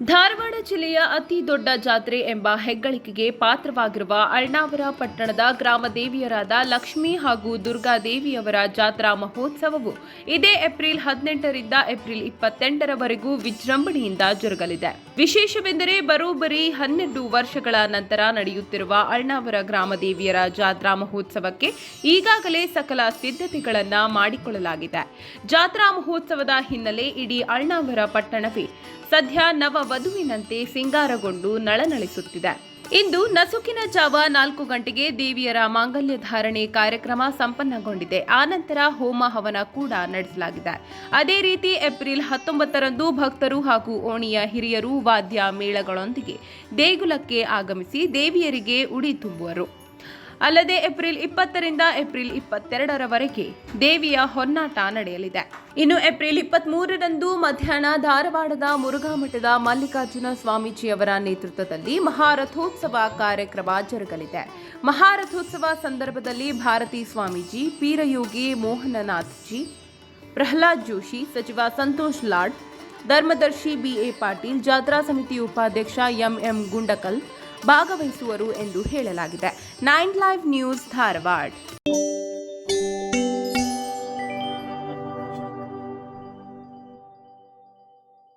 ಧಾರವಾಡ ಜಿಲ್ಲೆಯ ಅತಿ ದೊಡ್ಡ ಜಾತ್ರೆ ಎಂಬ ಹೆಗ್ಗಳಿಕೆಗೆ ಪಾತ್ರವಾಗಿರುವ ಅಳ್ನಾವರ ಪಟ್ಟಣದ ಗ್ರಾಮದೇವಿಯರಾದ ಲಕ್ಷ್ಮೀ ಹಾಗೂ ದುರ್ಗಾದೇವಿಯವರ ಜಾತ್ರಾ ಮಹೋತ್ಸವವು ಇದೇ ಏಪ್ರಿಲ್ ಹದಿನೆಂಟರಿಂದ ಏಪ್ರಿಲ್ ಇಪ್ಪತ್ತೆಂಟರವರೆಗೂ ವಿಜೃಂಭಣೆಯಿಂದ ಜರುಗಲಿದೆ. ವಿಶೇಷವೆಂದರೆ ಬರೋಬ್ಬರಿ ಹನ್ನೆರಡು ವರ್ಷಗಳ ನಂತರ ನಡೆಯುತ್ತಿರುವ ಅಳ್ನಾವರ ಗ್ರಾಮದೇವಿಯರ ಜಾತ್ರಾ ಮಹೋತ್ಸವಕ್ಕೆ ಈಗಾಗಲೇ ಸಕಲ ಸಿದ್ಧತೆಗಳನ್ನು ಮಾಡಿಕೊಳ್ಳಲಾಗಿದೆ. ಜಾತ್ರಾ ಮಹೋತ್ಸವದ ಹಿನ್ನೆಲೆ ಇಡೀ ಅಳ್ನಾವರ ಪಟ್ಟಣವೇ ಸದ್ಯ ನವ ವಧುವಿನಂತೆ ಸಿಂಗಾರಗೊಂಡು ನಳನಳಿಸುತ್ತಿದೆ. ಇಂದು ನಸುಕಿನ ಜಾವ ನಾಲ್ಕು ಗಂಟೆಗೆ ದೇವಿಯರ ಮಾಂಗಲ್ಯ ಧಾರಣೆ ಕಾರ್ಯಕ್ರಮ ಸಂಪನ್ನಗೊಂಡಿದೆ. ಆನಂತರ ಹೋಮ ಹವನ ಕೂಡ ನಡೆಸಲಾಗಿದೆ. ಅದೇ ರೀತಿ ಏಪ್ರಿಲ್ ಹತ್ತೊಂಬತ್ತರಂದು ಭಕ್ತರು ಹಾಗೂ ಓಣಿಯ ಹಿರಿಯರು ವಾದ್ಯ ಮೇಳಗಳೊಂದಿಗೆ ದೇಗುಲಕ್ಕೆ ಆಗಮಿಸಿ ದೇವಿಯರಿಗೆ ಉಡಿ ತುಂಬುವರು. ಅಲ್ಲದೆ ಏಪ್ರಿಲ್ ಇಪ್ಪತ್ತರಿಂದ ಏಪ್ರಿಲ್ ಇಪ್ಪತ್ತೆರಡರವರೆಗೆ ದೇವಿಯ ಹೊನ್ನಾಟ ನಡೆಯಲಿದೆ. ಇನ್ನು ಏಪ್ರಿಲ್ ಇಪ್ಪತ್ಮೂರರಂದು ಮಧ್ಯಾಹ್ನ ಧಾರವಾಡದ ಮುರುಘಾಮಠದ ಮಲ್ಲಿಕಾರ್ಜುನ ಸ್ವಾಮೀಜಿಯವರ ನೇತೃತ್ವದಲ್ಲಿ ಮಹಾರಥೋತ್ಸವ ಕಾರ್ಯಕ್ರಮ ಜರುಗಲಿದೆ. ಮಹಾರಥೋತ್ಸವ ಸಂದರ್ಭದಲ್ಲಿ ಭಾರತಿ ಸ್ವಾಮೀಜಿ ಪೀರಯೋಗಿ ಮೋಹನನಾಥ್ಜಿ, ಪ್ರಹ್ಲಾದ್ ಜೋಶಿ, ಸಚಿವ ಸಂತೋಷ್ ಲಾಡ್, ಧರ್ಮದರ್ಶಿ ಬಿಎ ಪಾಟೀಲ್, ಜಾತ್ರಾ ಸಮಿತಿ ಉಪಾಧ್ಯಕ್ಷ ಎಂಎಂ ಗುಂಡಕಲ್ ಭಾಗವಹಿಸುವರು ಎಂದು ಹೇಳಲಾಗಿದೆ. Nine live news Dharwad.